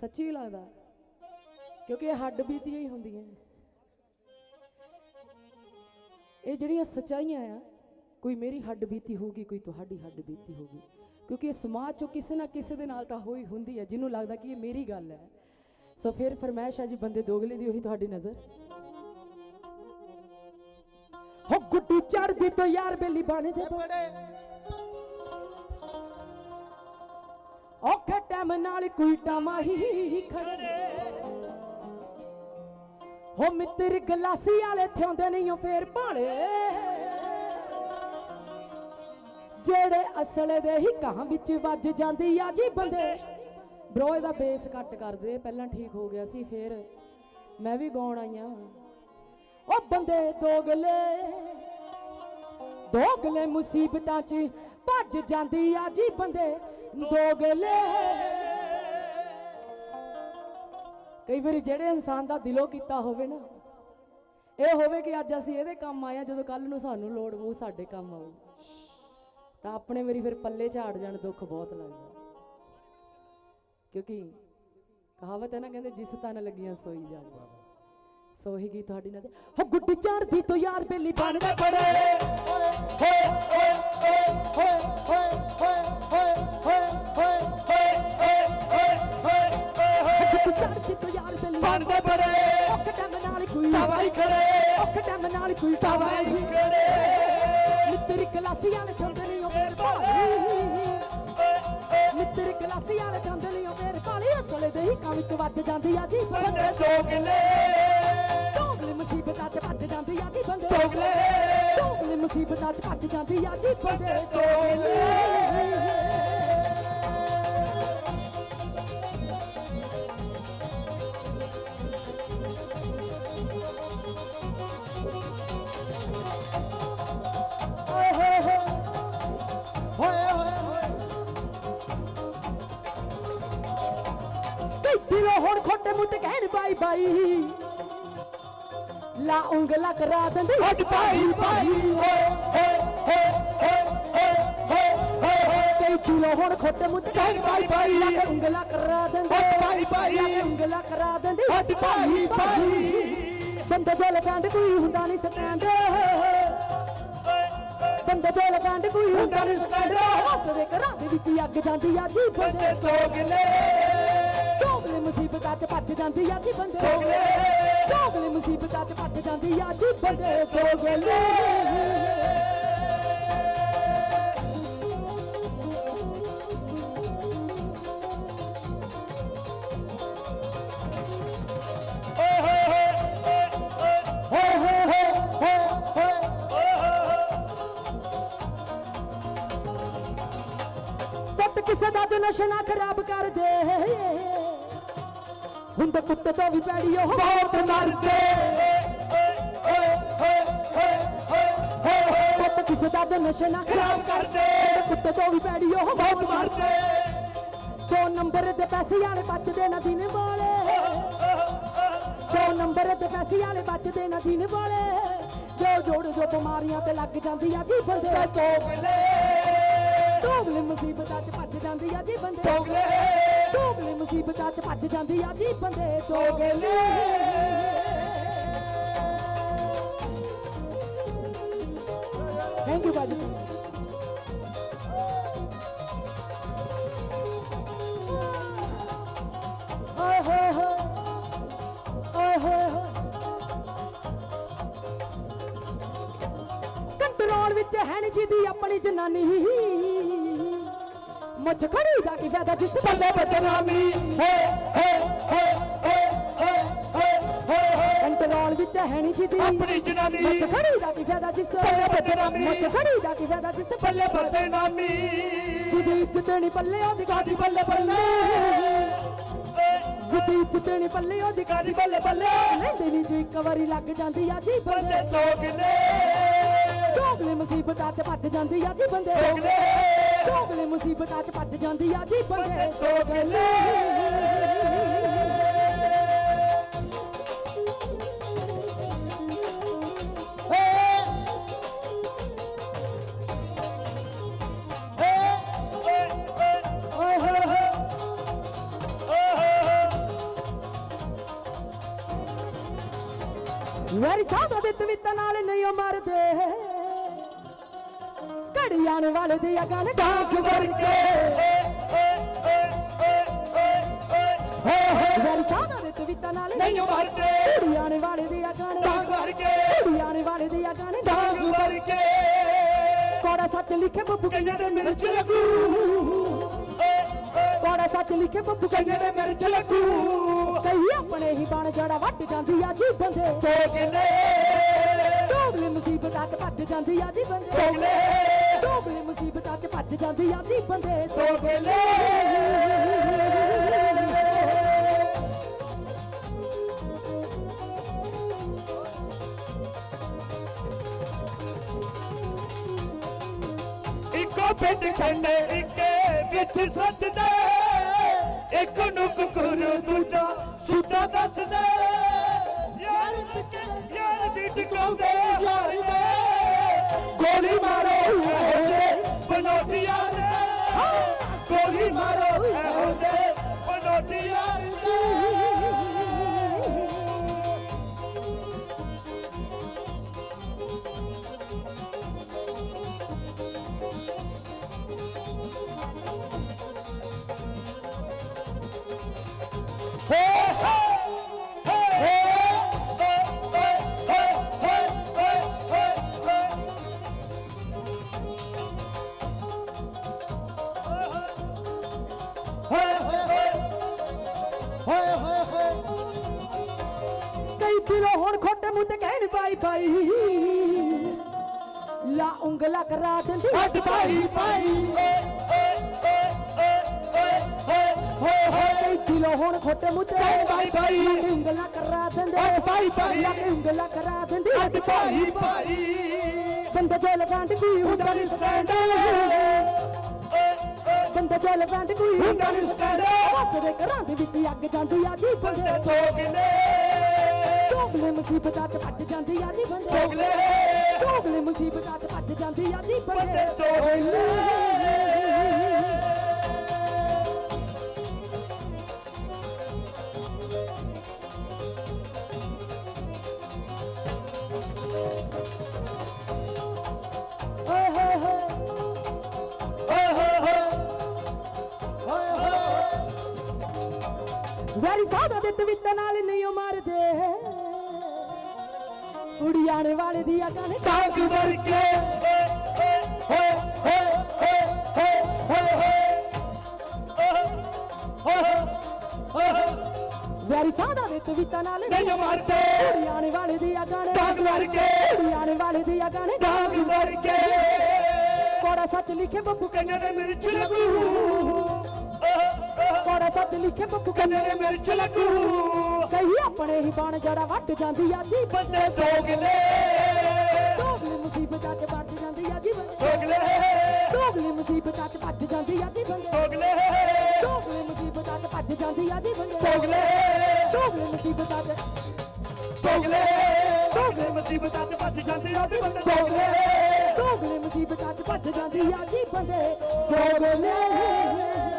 ਸੱਚੀ ਵੀ ਲੱਗਦਾ। ਕਿਉਂਕਿ ਇਹ ਹੱਡ ਬੀਤੀਆਂ ਹੀ ਹੁੰਦੀਆਂ। ਇਹ ਜਿਹੜੀਆਂ ਸਚਾਈਆਂ ਆ ਕੋਈ ਮੇਰੀ ਹੱਡ ਬੀਤੀ ਹੋਊਗੀ ਕੋਈ ਤੁਹਾਡੀ ਹੱਡ ਬੀਤੀ ਹੋਊਗੀ। ਕਿਉਂਕਿ ਇਹ ਸਮਾਜ ਚੋਂ ਕਿਸੇ ਨਾ ਕਿਸੇ ਦੇ ਨਾਲ ਤਾਂ ਹੋਈ ਹੁੰਦੀ ਹੈ ਜਿਹਨੂੰ ਲੱਗਦਾ ਕਿ ਇਹ ਮੇਰੀ ਗੱਲ ਹੈ। ਸੋ ਫਿਰ ਫਰਮਾਇਸ਼ ਹੈ ਜੀ ਬੰਦੇ ਦੋਗਲੇ ਦੀ ਉਹੀ ਤੁਹਾਡੀ ਨਜ਼ਰ। ਹੋ ਗੁੱਡੀ ਚੜਦੀ ਤੋਂ ਯਾਰ ਬੇਲੀ ਬਣਦੇ ਬੜੇ ਔਖੇ ਟਾਈਮ ਨਾਲ ਕੋਈ ਟਾਮਾ ਹੀ ਖੜੇ। ਹੋ ਮਿੱਤਰ, ਗਲਾਸੀ ਵਾਲੇ ਥਿਉਂਦੇ ਨਹੀਂ ਉਹ ਫੇਰ ਭਾਲੇ। ਜਿਹੜੇ ਅਸਲ ਦੇ ਹੀ ਕਾਂ ਵਿੱਚ ਵੱਜ ਜਾਂਦੀ ਆ ਜੀ ਬੰਦੇ। ਬ్రో ਇਹਦਾ ਬੇਸ ਕੱਟ ਕਰਦੇ ਪਹਿਲਾਂ ਠੀਕ ਹੋ ਗਿਆ ਸੀ, ਫੇਰ ਮੈਂ ਵੀ ਗਾਉਣ ਆਈਆਂ ਉਹ ਬੰਦੇ ਦੋਗਲੇ ਦੋਗਲੇ ਮੁਸੀਬਤਾਂ 'ਚ ਭੱਜ ਜਾਂਦੀ ਆ ਜੀ ਬੰਦੇ। ਦੋਗਲੇ। ਕਈ ਵਾਰੀ ਜਿਹੜੇ ਇਨਸਾਨ ਦਾ ਦਿਲੋਂ ਕੀਤਾ ਹੋਵੇ ਨਾ, ਇਹ ਹੋਵੇ ਕਿ ਅੱਜ ਅਸੀਂ ਇਹਦੇ ਕੰਮ ਆਏ ਜਦੋਂ ਕੱਲ ਨੂੰ ਸਾਨੂੰ ਲੋੜ ਉਹ ਸਾਡੇ ਕੰਮ ਆਊ। ਤਾਂ ਆਪਣੇ ਮੇਰੀ ਫਿਰ ਪੱਲੇ ਝਾੜ ਜਾਣ, ਦੁੱਖ ਬਹੁਤ ਲੱਗਦਾ। ਕਿਉਂਕਿ ਕਹਾਵਤ ਹੈ ਨਾ, ਕਹਿੰਦੇ ਜਿਸ ਤਨ ਲੱਗੀਆਂ, ਸੋਈ ਜਾਣੀ। ਸੋ ਤੁਹਾਡੀ ਨਾਲ। ਹੋ ਗੁੱਡੀ ਚੜਦੀ ਤੋਂ ਯਾਰ ਬੇਲੀ ਬਣਦਾ ਬੜੇ। ਹੋਏ ਹੋਏ ਹੋਏ ਹੋਏ ਬਣਦੇ ਬੜੇ। ਔਖ ਟਾਈਮ ਨਾਲ ਕੋਈ ਤਵਾਈ ਖੜੇ। ਔਖ ਟਾਈਮ ਨਾਲ ਕੋਈ ਤਵਾਈ ਖੜੇ। ਮਿੱਤਰ ਕਲਾਸੀ ਵਾਲੇ ਚੰਦੇ ਨਹੀਂ ਉਹ ਫੇਰ ਭਾਲੀ। ਮਿੱਤਰ ਕਲਾਸੀ ਵਾਲੇ ਚੰਦੇ ਨਹੀਂ ਉਹ ਫੇਰ ਭਾਲੀ। ਅਸਲੇ ਦੇ ਹੀ ਕਾਂ ਵਿੱਚ ਵੱਜ ਜਾਂਦੀ ਆ ਜੀ। ਬੰਦੇ ਦੋਗਲੇ ਦੋਗਲੇ ਮੁਸੀਬਤਾਂ 'ਚ ਭੱਜ ਜਾਂਦੀ ਆ ਜੀ ਬੰਦੇ। ਦੋਗਲੇ ਦੋਗਲੇ ਮੁਸੀਬਤਾਂ 'ਚ ਭੱਜ ਜਾਂਦੀ ਆ ਜੀ ਬੰਦੇ। ਦੋਗਲੇ ਦਿਲੋਂ ਹੁਣ ਖੋਟੇ ਮੂੰਹ ਤੇ ਕਹਿਣ ਬਾਈ ਬਾਈ। ਲਾ ਉਂਗਲਾ ਕਰਾ ਦਿੰਦੀ। ਹੱਡ ਭਾਈ ਭਾਈ ਹੋਏ ਹੋਏ ਹੋਏ ਹੋਏ ਹੋਏ ਹੋਏ ਕਈ ਦਿਲੋਂ ਹੁਣ ਖੋਟੇ ਮੂੰਹ ਤੇ ਕਹਿਣ ਬਾਈ ਬਾਈ ਲਾ ਉਂਗਲਾ ਕਰਾ ਦਿੰਦੀ। ਹੱਡ ਭਾਈ ਭਾਈ। ਲਾ ਉਂਗਲਾ ਕਰਾ ਦਿੰਦੀ। ਹੱਡ ਭਾਈ ਭਾਈ। ਬੰਦੇ ਜੋ ਲਫਾਂਡ ਕੋਈ ਹੁੰਦਾ ਨਹੀਂ ਸਟੈਂਡ ਬੰਦੇ ਜੋ ਲਫਾਂਡ ਕੋਈ ਹੁੰਦਾ ਨਹੀਂ ਸਟੈਂਡ ਹੱਸਦੇ ਘਰਾਂ ਦੇ ਵਿੱਚ ਅੱਗ ਜਾਂਦੀ ਆ ਜੀ। ਬੰਦੇ ਦੋਗਲੇ ਮੁਸੀਬਤਾਂ 'ਚ ਭੱਜ ਜਾਂਦੀ ਆ ਜੀ ਬੰਦੇ। ਦੋਗਲੇ ਦੋਗਲੇ ਮੁਸੀਬਤਾਂ 'ਚ ਭੱਜ ਜਾਂਦੀ ਆ ਜੀ ਬੰਦੇ। ਦੋਗਲੇ ਹੋਏ ਹੋਏ ਹੋਏ ਹੋਏ ਹੋਏ ਹੋਏ ਹੋਏ ਪੁੱਤ ਕਿਸੇ ਦਾ ਜੋ ਨਸ਼ਾ ਨਾ ਖਰਾਬ ਕਰ ਦੇ। ਹੁੰਦੇ ਕੁੱਤੇ ਤੋਂ ਵੀ ਪੈੜੀ ਉਹ ਬਹੁਤ ਮਰਦੇ। ਪੁੱਤ ਕਿਸੇ ਦਾ ਜੋ ਨਸ਼ਾ ਨਾ ਖਰਾਬ ਖਰਾਬ ਕਰਦੇ ਕੁੱਤੇ ਤੋਂ ਵੀ ਪੈੜੀ ਉਹ ਬਹੁਤ ਮਰਦੇ। ਦੋ ਨੰਬਰ ਦੇ ਪੈਸੇ ਵਾਲੇ ਬਚਦੇ ਨਾ ਦਿਨ ਵਾਲੇ। ਦੋ ਨੰਬਰ ਦੇ ਪੈਸੇ ਵਾਲੇ ਬਚਦੇ ਨਾ ਦਿਨ ਵਾਲੇ। ਜੋ ਜੋੜ ਜੋ ਬਿਮਾਰੀਆਂ ਤੇ ਲੱਗ ਜਾਂਦੀ ਆ ਜੀ ਬੰਦੇ ਦੋਗਲੇ ਮੁਸੀਬਤਾਂ 'ਚ ਭੱਜ ਜਾਂਦੀ ਆ ਜੀ ਬੰਦੇ ਦੋਗਲੇ ਦੋਗਲੇ ਮੁਸੀਬਤਾਂ 'ਚ ਭੱਜ ਜਾਂਦੀ ਆ, ਜੀ ਬੰਦੇ ਦੋਗਲੇ ਥੈਂਕ ਯੂ ਬਾਜੀ ਓਏ ਹੋਏ ਹੋਏ ਓਏ ਹੋਏ ਹੋਏ। ਕੰਟਰੋਲ ਵਿੱਚ ਹੈ ਨੀ ਜਿਹਦੀ ਆਪਣੀ ਜਨਾਨੀ। ਮੁੱਛ ਖੜੀ ਦਾ ਕੀ ਫਾਇਦਾ ਜਿਸ ਬੰਦੇ ਬਦਨਾਮੀ ਹੋਏ ਹੋਏ ਹੋਏ ਹੋਏ ਹੋਏ ਹੋਏ ਹੋਏ ਹੋਏ ਕੰਟਰੋਲ ਵਿੱਚ ਹੈ ਨੀ ਜਿਹਦੀ ਆਪਣੀ ਜਨਾਨੀ ਮੁੱਛ ਖੜੀ ਦਾ ਕੀ ਫਾਇਦਾ ਜਿਸ ਬੱਲੇ ਬਦਨਾਮੀ। ਮੁੱਛ ਖੜੀ ਦਾ ਕੀ ਫਾਇਦਾ ਜਿਸ ਬੱਲੇ ਬਦਨਾਮੀ ਜਿਹਦੀ ਇੱਜ਼ਤ ਨਹੀਂ ਪੱਲੇ ਉਹਦੀ ਕਾਦੀ ਬੱਲੇ ਬੱਲੇ ਜਿਹਦੀ ਇੱਜ਼ਤ ਨਹੀਂ ਪੱਲੇ ਉਹਦੀ ਕਾਦੀ ਬੱਲੇ ਬੱਲੇ ਲੈਂਦੇ ਨਹੀਂ ਜੋ ਇੱਕ ਵਾਰੀ ਲੱਗ ਜਾਂਦੀ ਆ ਜੀ ਬੰਦੇ ਦੋਗਲੇ ਦੋਗਲੇ ਮੁਸੀਬਤਾਂ 'ਚ ਭੱਜ ਜਾਂਦੀ ਆ ਜੀ ਬੰਦੇ ਦੋਗਲੇ मुसीबत आज पाज जान्दी आजी बंदे तो गले मेरी सांस अदित वित्त नाले नहीं मरते हैं ਵਾਲੇ ਦੇ ਅਗਾਂ ਨੇ ਡਾਂਗ ਵਰਗੇ। ਵੈਰੀ ਸਾਦਾ ਦੇ ਤਵਿੱਤਾਂ ਨਾਲ ਨਹੀਂ ਮਰਦੇ ਘੜੀਆਂ ਵਾਲੇ ਦੇ ਨੇ ਡਾਂਗ ਵਰਗੇ। ਵਾਲੇ ਦੇ ਕੋੜਾ ਸੱਚ ਲਿਖੇ ਬੱਬੂ ਕਹਿੰਦੇ ਨੇ ਮੇਰੇ ਚ ਲੱਗੂ। ਕੋੜਾ ਸੱਚ ਲਿਖੇ ਬੱਬੂ ਕਹਿੰਦੇ ਨੇ ਮੇਰੇ ਚ ਲੱਗੂ। ਕਈ ਆਪਣੇ ਹੀ ਬਣ ਜੜਾ ਵੱਟ ਜਾਂਦੀ ਆ ਜੀ ਬੰਦੇ ਤੋਗਲੇ। ਢੋਗਲੇ ਮੁਸੀਬਤਾਂ ਭੱਜ ਜਾਂਦੀ ਆ ਜੀ ਬੰਦੇ ਤੋਗਲੇ। ਢੋਗਲੇ ਮੁਸੀਬਤਾਂ 'ਚ ਭੱਜ ਜਾਂਦੀ ਆ ਜੀ ਬੰਦੇ ਤੋਗਲੇ ਇੱਕੋ ਪਿੰਡ ਖੰਡੇ ਇੱਕੇ ਵਿੱਚ ਸੱਜਦੇ। ਇੱਕ ਨੂੰ ਕੁਕਰ ਦੂਜਾ ਸੁੱਚਾ ਦੱਸਦੇ। ਕਹਿਣ ਬਾਈ ਬਾਈ ਲਾ ਉਂਗਲਾ ਕਰਾ ਦਿੰਦੀ ਹੱਟ ਭਾਈ ਭਾਈ ਕਈ ਦਿਲੋਂ ਹੁਣ ਖੋਟੇ ਮੂੰਹ ਤੇ ਕਹਿਣ ਬਾਈ ਬਾਈ। ਲਾ ਕੇ ਉਂਗਲਾ ਕਰਾ ਦਿੰਦੇ ਹੱਟ ਭਾਈ ਭਾਈ। ਲਾ ਕੇ ਉਂਗਲਾ ਕਰਾ ਦਿੰਦੀ ਹੱਟ ਭਾਈ ਭਾਈ ਬੰਦਾ ਜੋ ਲਗਾਂਡ ਕੋਈ ਹੁੰਦਾ ਹੁੰਦਾ ਨਹੀਂ ਨੀ ਸਟੈਂਡ ਸਟੈਂਡ ਬੰਦਾ ਜੋ ਲਗਾਂਡ ਕੋਈ ਹੁੰਦਾ ਨੀ ਸਟੈਂਡ ਵਸਦੇ ਘਰਾਂ ਦੇ ਵਿੱਚ ਅੱਗ ਜਾਂਦੀ ਆ ਜੀ ਬੰਦੇ ਬੰਦੇ ਤੋਗਲੇ ਢੋਗਲੇ ਮੁਸੀਬਤਾਂ 'ਚ ਭੱਜ ਜਾਂਦੀ ਆ ਜੀ ਬੰਦੇ। ਤੋਗਲੇ ਢੋਗਲੇ ਮੁਸੀਬਤਾਂ 'ਚ ਭੱਜ ਜਾਂਦੀ ਆ ਜੀ ਬੰਦੇ। ਬੰਦੇ ਤੋਗਲੇ ਓਏ ਹੋਏ ਹੋਏ। ਓਏ ਹੋਏ ਹੋਏ। ਓਏ ਹੋਏ ਵੈਰੀ ਸਾਦਾ ਦੇ ਤਵਿੱਤਾਂ ਨਾਲ ਨਹੀਂ ਉਹ ਮਰਦੇ। ਉੜਿਆਣੇ ਵਾਲੇ ਦੀ ਨੇ ਟਾਂਗ ਵਰਗੇ ਹੋਏ ਹੋਏ ਹੋਏ ਹੋਏ ਹੋਏ ਵੈਰੀ ਸਾਦਾ ਦੇ ਤਵਿੱਤਾਂ ਨਾਲ ਨਹੀਂ ਮਰਦੇ ਉੜਿਆਣੇ ਵਾਲੇ ਦੀ ਅਗਾਂ ਨੇ ਟਾਂਗ ਵਰਗੇ ਉੜਿਆਣੇ ਵਾਲੇ ਦੀ ਅਗਾਂ ਨੇ ਟਾਂਗ ਵਰਗੇ ਕੋੜਾ ਸੱਚ ਲਿਖੇ ਬੱਬੂ ਕੰਨੇ ਦੇ ਮਿਰਚ ਲੱਗੂ ਸੱਚ ਲਿਖੇ ਬੱਬੂ ਕੰਨੇ ਦੇ ਮਿਰਚ ਲੱਗੂ ਕਈ ਆਪਣੇ ਹੀ ਬਣ ਜੜਾ ਵੱਟ ਜਾਂਦੀ ਆ ਜੀ ਬੰਦੇ ਤੋਗਲੇ ਢੋਗਲੇ ਮੁਸੀਬਤਾਂ 'ਚ ਵੱਟ ਜਾਂਦੀ ਆ ਜੀ ਬੰਦੇ ਤੋਗਲੇ ਢੋਗਲੇ ਮੁਸੀਬਤਾਂ 'ਚ ਭੱਜ ਜਾਂਦੀ ਆ ਜੀ ਬੰਦੇ ਤੋਗਲੇ ਢੋਗਲੇ ਮੁਸੀਬਤਾਂ 'ਚ ਭੱਜ ਜਾਂਦੀ ਆ ਜੀ ਬੰਦੇ ਤੋਗਲੇ ਢੋਗਲੇ ਮੁਸੀਬਤਾਂ 'ਚ ਤੋਗਲੇ ਤੋਗਲੇ ਮੁਸੀਬਤਾਂ ਤੇ ਭੱਜ ਜਾਂਦੇ ਆ ਤੇ ਬੰਦੇ ਤੋਗਲੇ ਢੋਗਲੇ ਮੁਸੀਬਤਾਂ 'ਚ ਭੱਜ ਜਾਂਦੀ ਆ ਜੀ ਬੰਦੇ ਢੋਗਲੇ